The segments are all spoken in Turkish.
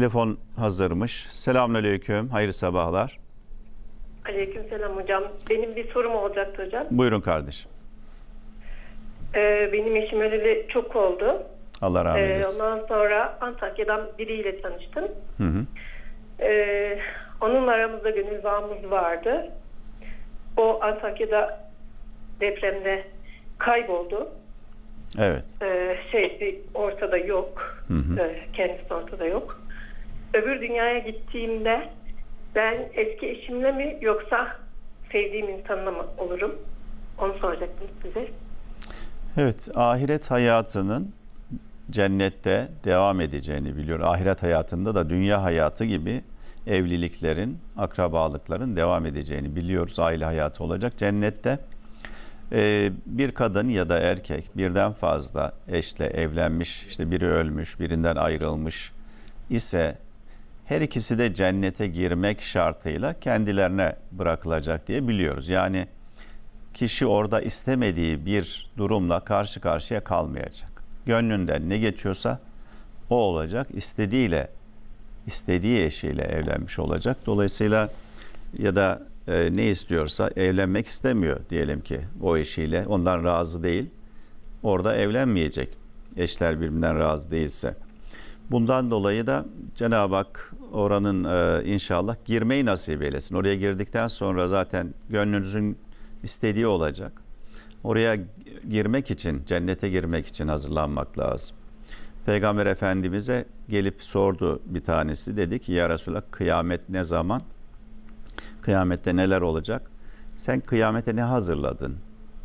Telefon hazırmış. Selamünaleyküm. Hayırlı sabahlar. Aleykümselam hocam. Benim bir sorum olacaktı hocam. Buyurun kardeşim. Ee, benim eşim öleli çok oldu. Allah rahmet Ee, eylesin. ondan sonra Antakya'dan biriyle tanıştım. Hı hı. Ee, onunla aramızda gönül bağımız vardı. O Antakya'da depremde kayboldu. Evet. Ee, şeysi ortada yok. Hı hı. Ee, kendisi ortada yok. Öbür dünyaya gittiğimde ben eski eşimle mi yoksa sevdiğim insanla mı olurum? Onu soracaktım size. Evet, ahiret hayatının cennette devam edeceğini biliyor. Ahiret hayatında da dünya hayatı gibi evliliklerin, akrabalıkların devam edeceğini biliyoruz. Aile hayatı olacak. Cennette e, bir kadın ya da erkek birden fazla eşle evlenmiş, işte biri ölmüş, birinden ayrılmış ise her ikisi de cennete girmek şartıyla kendilerine bırakılacak diye biliyoruz. Yani kişi orada istemediği bir durumla karşı karşıya kalmayacak. Gönlünden ne geçiyorsa o olacak. İstediğiyle, istediği eşiyle evlenmiş olacak. Dolayısıyla ya da e, ne istiyorsa evlenmek istemiyor diyelim ki o eşiyle. Ondan razı değil. Orada evlenmeyecek. Eşler birbirinden razı değilse. Bundan dolayı da Cenab-ı Hak oranın e, inşallah girmeyi nasip eylesin. Oraya girdikten sonra zaten gönlünüzün istediği olacak. Oraya girmek için, cennete girmek için hazırlanmak lazım. Peygamber Efendimiz'e gelip sordu bir tanesi. Dedi ki ya Resulallah kıyamet ne zaman? Kıyamette neler olacak? Sen kıyamete ne hazırladın?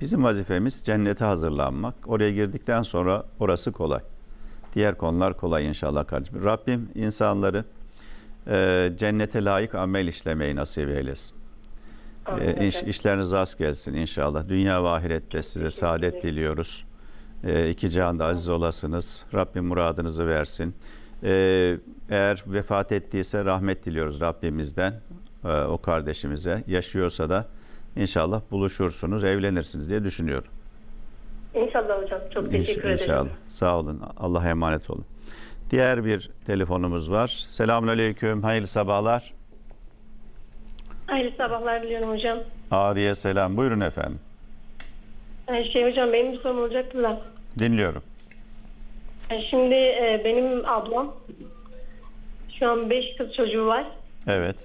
Bizim vazifemiz cennete hazırlanmak. Oraya girdikten sonra orası kolay. Diğer konular kolay inşallah kardeşim. Rabbim insanları e, cennete layık amel işlemeyi nasip eylesin. E, iş, işleriniz rast gelsin inşallah. Dünya ve ahirette size saadet diliyoruz. E, iki cihanda aziz olasınız. Rabbim muradınızı versin. E, eğer vefat ettiyse rahmet diliyoruz Rabbimizden e, o kardeşimize. Yaşıyorsa da inşallah buluşursunuz, evlenirsiniz diye düşünüyorum. İnşallah hocam. Çok İnş- teşekkür ederim. İnşallah. Sağ olun. Allah'a emanet olun. Diğer bir telefonumuz var. Selamünaleyküm. Hayırlı sabahlar. Hayırlı sabahlar diliyorum hocam. Ağrı'ya selam. Buyurun efendim. Ee, Şey hocam benim bir sorum olacaktı da. Dinliyorum. Ee, Şimdi e, benim ablam şu an 5 kız çocuğu var. Evet.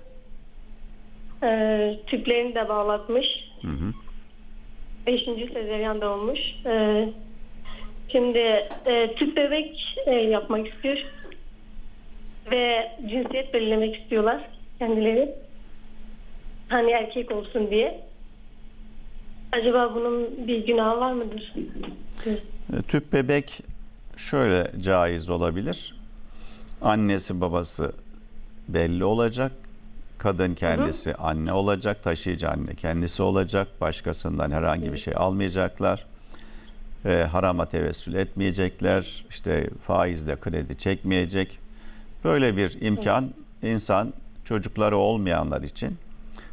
Ee, tüplerini de bağlatmış. Beşinci sezeryan da olmuş. Ee, şimdi e, tüp bebek e, yapmak istiyor. Ve cinsiyet belirlemek istiyorlar kendileri. Hani erkek olsun diye. Acaba bunun bir günahı var mıdır? E, Tüp bebek şöyle caiz olabilir. Annesi babası belli olacak. Kadın kendisi anne olacak, taşıyıcı anne kendisi olacak. Başkasından herhangi bir şey almayacaklar. E, harama tevessül etmeyecekler. İşte faizle kredi çekmeyecek. Böyle bir imkan insan çocukları olmayanlar için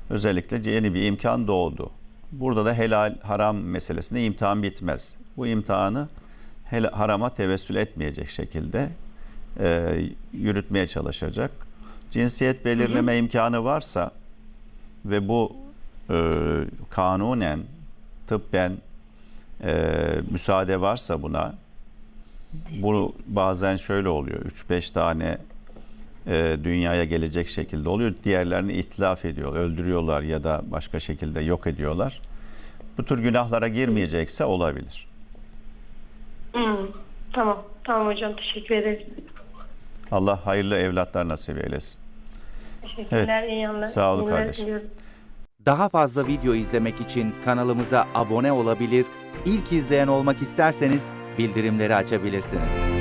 özellikle yeni bir imkan doğdu. Burada da helal haram meselesinde imtihan bitmez. Bu imtihanı harama tevessül etmeyecek şekilde e, yürütmeye çalışacak. Cinsiyet belirleme imkanı varsa ve bu e, kanunen, tıbben e, müsaade varsa buna bu bazen şöyle oluyor. 3-5 tane e, dünyaya gelecek şekilde oluyor. Diğerlerini itlaf ediyor, öldürüyorlar ya da başka şekilde yok ediyorlar. Bu tür günahlara girmeyecekse olabilir. Hmm, Tamam. Tamam hocam. Teşekkür ederim. Allah hayırlı evlatlar nasip eylesin. Teşekkürler. Evet. iyi yanlar. Sağ olun kardeşim. diliyorum. Daha fazla video izlemek için kanalımıza abone olabilir, ilk izleyen olmak isterseniz bildirimleri açabilirsiniz.